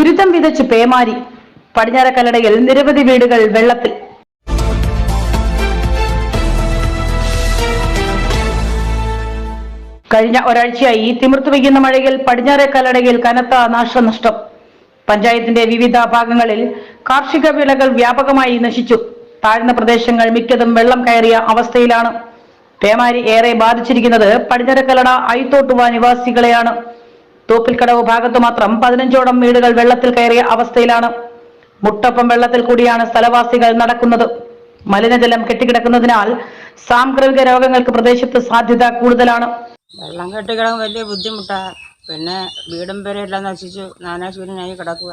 ദുരിതം വിതച്ച് പേമാരി പടിഞ്ഞാറക്കല്ലടയിൽ നിരവധി വീടുകൾ വെള്ളത്തിൽ. കഴിഞ്ഞ ഒരാഴ്ചയായി തിമിർത്തു പെയ്യുന്ന മഴയിൽ പടിഞ്ഞാറെ കല്ലടയിൽ കനത്ത നാശനഷ്ടം. പഞ്ചായത്തിന്റെ വിവിധ ഭാഗങ്ങളിൽ കാർഷിക വിളകൾ വ്യാപകമായി നശിച്ചു. താഴ്ന്ന പ്രദേശങ്ങൾ മിക്കതും വെള്ളം കയറിയ അവസ്ഥയിലാണ്. പേമാരി ഏറെ ബാധിച്ചിരിക്കുന്നത് പടിഞ്ഞാറക്കല്ലട ഐത്തോട്ടുവ നിവാസികളെയാണ്. തോപ്പിൽക്കടവ് ഭാഗത്ത് മാത്രം പതിനഞ്ചോളം വീടുകൾ വെള്ളത്തിൽ കയറിയ അവസ്ഥയിലാണ്. മുട്ടപ്പം വെള്ളത്തിൽ കൂടിയാണ് സ്ഥലവാസികൾ നടക്കുന്നത്. മലിനജലം കെട്ടിക്കിടക്കുന്നതിനാൽ സാംക്രമിക രോഗങ്ങൾക്ക് പ്രദേശത്ത് സാധ്യത കൂടുതലാണ്. വെള്ളം കെട്ടിക്കിടക്കാൻ വലിയ ബുദ്ധിമുട്ടാണ് പിന്നെ വീടും പേരും എല്ലാം നശിച്ചു. നാനാശൂരനായി കിടക്കുക.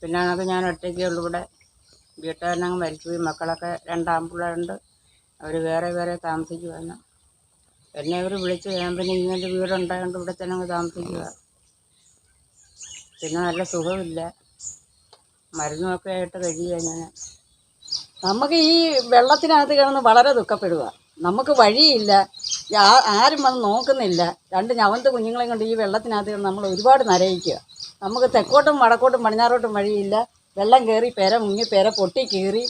പിന്നെ കണക്ക് ഞാൻ ഒറ്റയ്ക്കേ ഉള്ളൂ ഇവിടെ. വീട്ടുകാരനങ്ങ് മരിച്ചുപോയി. മക്കളൊക്കെ രണ്ടാമ്പിള്ളേരുണ്ട് അവർ വേറെ വേറെ താമസിക്കുവാണ്. എന്നെ അവർ വിളിച്ച് ഞാൻ പിന്നെ ഇങ്ങനത്തെ വീടുണ്ടായതുകൊണ്ട് ഇവിടെ തന്നെ അങ്ങ് താമസിക്കുക പിന്നെ നല്ല സുഖമില്ല. മരുന്നൊക്കെ ആയിട്ട് കഴിയുക ഞാൻ നമുക്ക് ഈ വെള്ളത്തിനകത്ത് കിടന്ന് വളരെ ദുഃഖപ്പെടുക നമുക്ക് വഴിയില്ല. ആരും വന്ന് നോക്കുന്നില്ല. രണ്ട് ഞവന്ത് കുഞ്ഞുങ്ങളെ കൊണ്ട് ഈ വെള്ളത്തിനകത്ത് കിടന്ന് നമ്മൾ ഒരുപാട് നരയിക്കുക നമുക്ക് തെക്കോട്ടും വടക്കോട്ടും പടിഞ്ഞാറോട്ടും വഴിയില്ല. വെള്ളം കയറി പെര മുങ്ങി പെര പൊട്ടി കീറി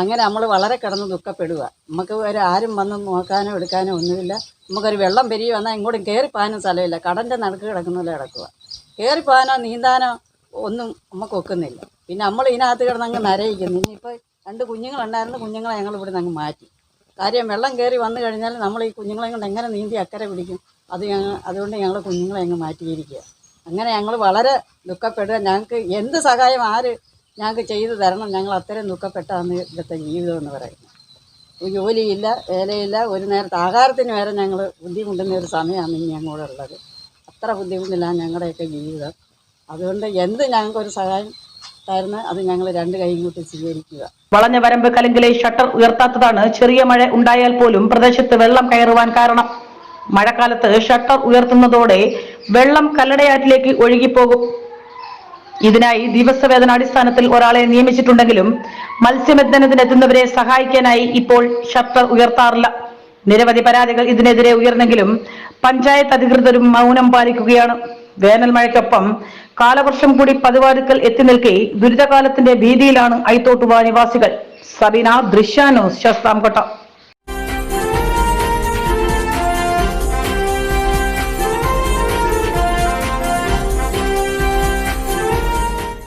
അങ്ങനെ നമ്മൾ വളരെ കിടന്ന് ദുഃഖപ്പെടുക നമുക്ക് ആരും വന്ന് നോക്കാനോ എടുക്കാനോ ഒന്നുമില്ല. നമുക്കൊരു വെള്ളം പെരുകി വന്നാൽ ഇങ്ങോട്ടും കയറി പോകാനും സ്ഥലമില്ല. കടന്റെ നടുക്ക് കിടക്കുന്നില്ല കിടക്കുക. കയറി പോകാനോ നീന്താനോ ഒന്നും നമുക്ക് ഒക്കുന്നില്ല. പിന്നെ നമ്മൾ ഇതിനകത്ത് കിടന്ന് അങ്ങ് നരയിക്കുന്നു. ഇനിയിപ്പോൾ രണ്ട് കുഞ്ഞുങ്ങളുണ്ടായിരുന്നു കുഞ്ഞുങ്ങളെ ഞങ്ങൾ ഇവിടെ അങ്ങ് മാറ്റി. കാര്യം വെള്ളം കയറി വന്നു കഴിഞ്ഞാൽ നമ്മൾ ഈ കുഞ്ഞുങ്ങളെ കൊണ്ട് എങ്ങനെ നീന്തി അക്കരെ പിടിക്കും? അത് ഞങ്ങൾ അതുകൊണ്ട് ഞങ്ങൾ കുഞ്ഞുങ്ങളെ അങ്ങ് മാറ്റിയിരിക്കുക. അങ്ങനെ ഞങ്ങൾ വളരെ ദുഃഖപ്പെടുക. ഞങ്ങൾക്ക് എന്ത് സഹായം ആര് ഞങ്ങൾക്ക് ചെയ്തു തരണം ഞങ്ങൾ അത്രയും ദുഃഖപ്പെട്ടാണ് ഇവിടുത്തെ ജീവിതം എന്ന് പറയുന്നത്. ജോലിയില്ല വേലയില്ല ഒരു നേരത്തെ ആഹാരത്തിന് വരെ ഞങ്ങൾ ബുദ്ധിമുട്ടുന്ന ഒരു സമയമാണ് ഇനി ഉള്ളത്. അത്ര ബുദ്ധിമുട്ടിലാണ് ഞങ്ങളുടെയൊക്കെ ജീവിതം. അതുകൊണ്ട് എന്ത് ഞങ്ങൾക്കൊരു സഹായം തരുന്ന അത് ഞങ്ങൾ രണ്ട് കൈ കൂട്ടി സ്വീകരിക്കുക. വളഞ്ഞ വരമ്പ് കലുങ്കിലെ ഷട്ടർ ഉയർത്താത്തതാണ് ചെറിയ മഴ ഉണ്ടായാൽ പോലും പ്രദേശത്ത് വെള്ളം കയറുവാൻ കാരണം. മഴക്കാലത്ത് ഷട്ടർ ഉയർത്തുന്നതോടെ വെള്ളം കല്ലടയാറ്റിലേക്ക് ഒഴുകിപ്പോകും. ഇതിനായി ദിവസവേതനാടിസ്ഥാനത്തിൽ ഒരാളെ നിയമിച്ചിട്ടുണ്ടെങ്കിലും മത്സ്യബന്ധനത്തിനെത്തുന്നവരെ സഹായിക്കാനായി ഇപ്പോൾ ഷട്ടർ ഉയർത്താറില്ല. നിരവധി പരാതികൾ ഇതിനെതിരെ ഉയർന്നെങ്കിലും പഞ്ചായത്ത് അധികൃതരും മൗനം പാലിക്കുകയാണ്. വേനൽ മഴയ്ക്കൊപ്പം കാലവർഷം കൂടി പതിവാരുക്കൽ എത്തി നിൽക്കെ ദുരിതകാലത്തിന്റെ ഭീതിയിലാണ് ഐത്തോട്ടുവ നിവാസികൾ. സബീന ദൃശ്യാനോ ശസ്താംകൊട്ട.